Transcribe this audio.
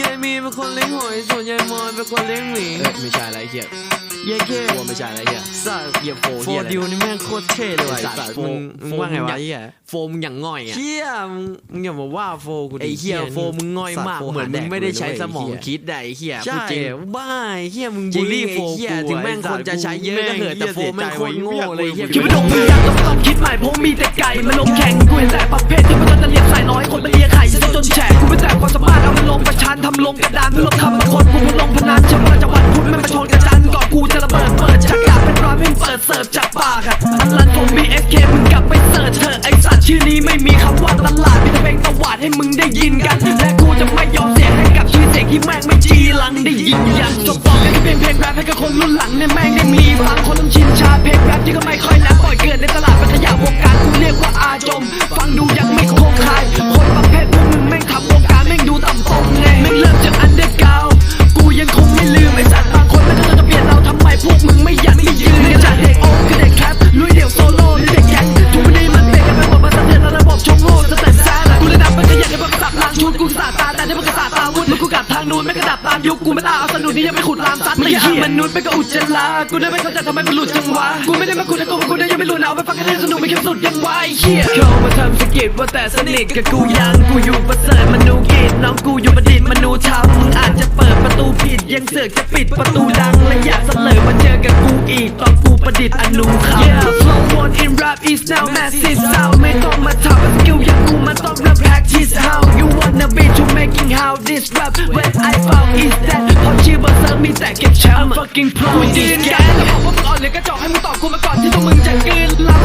ยายมีเป็นคนเลี้ยงหอยส่วนยายมอยเป็นคนเลี้ยงหมีเอ้ยไม่ใช่อะไรเหี้ยยายแค่กลัวไม่ใช่อะไรเหี้ยสัตว์เหี้ยโฟโฟเหี้ยอะไรดิวนี่แม่งโคตรเท่เลยว่ะไอ้ไอ้สัสัตตว์ว์โฟมึงโฟมึงว่าไงมึงวะอย่าเหี้ยโฟมึงอย่างง่อยอะเชี่ยมึงมึงอย่ามาว่าโฟกูดิไอ้เหี้ยโฟมึงง่อยมากสัตว์เหมือนโฟมึงไม่ได้ใช้หาแดกสมองเลยเว้ยคิดได้ไอ้เหี้ยใช่พูดจริงบ้าไอ้เหี้ยมึงจริบูงลลี่ไอ้โฟเหี้ยกูถึงแม่งคนจะใช้เยอะก็เถอะแต่โฟแม่งโคตรโง่เลยเหี้ยคิดว่าดงพยายามต้องต้องคิดใหม่เพราะมีแต่ไก่มันลงแข่งกูเห็นแต่ประเภทที่มันจะเลียงสายน้อยคนมันเลียไข่ซะจนแฉกกูเป็นแต่ความ ทำลงกระดานเพื่อลบคำบาคนกูลงพนันเชื่อว่าจังหวัดพุทธไม่มาชนกระจันก่อนกูจะระเบิดเปิดฉากาเป็นร้อยไม่เปิดเสิร์ฟจากปากอะอันลันผมมี SK มึงกลับไปเสิร์ชเถอะไอสัตว์ชื่อนี้ไม่มีคำว่าตลาดมีแต่เพลงตวาดให้มึงได้ยินกันและกูจะไม่ยอมเสียให้กับชื่อเสียงที่แม่งไม่จีรังได้ยินยันจบบอกกันแค่เพลงเพลงแรปให้กับคนรุ่นหลังเนี่ยแม่งได้มีฟังคนต้องชินชาเพลงแรปที่ก็ไม่ค่อยนับปล่อยเกิดในตลาด ระสาตาวุ้นมึงกูกัดทางนู้นไม่กระดับตามยุคกูไม่ตาเอาสนุนนี่ยังไม่ขุดลามซัดไม่ใช่มนุษย์เป็นก็อุจจาระกูได้ไม่เข้าใจทำไมมันหลุดจังวะกูไม่ได้มาขุดแต่กูกูได้ยังไม่รู้นะเอาไปฟังกันให้สนุกไม่เข้มสุดยังไวเฮียเข้ามาทำสกิปว่าแต่สนิทกับกูยังกูอยู่ประเสริฐมนูกิจน้องกูอยู่ประดิษฐ์มนูธรรมมึงอาจจะเปิดประตูผิดยังเสือกจะปิดประตูดังและอยากเสลอมาเจอกับกูอีกตอนกูประดิษฐ์อนูคำ Yeah flow one in rap is now massive making how this rap when I found is that พอชื่อเบอร์เซอร์มีแต่เก็บแชมป์ fucking pro กูยืนยันแล้วบอกว่ามึงอ่อนหรือกระจอกให้มึงตอบกูมาก่อนที่ตัวมึงจะกลืนแล้ว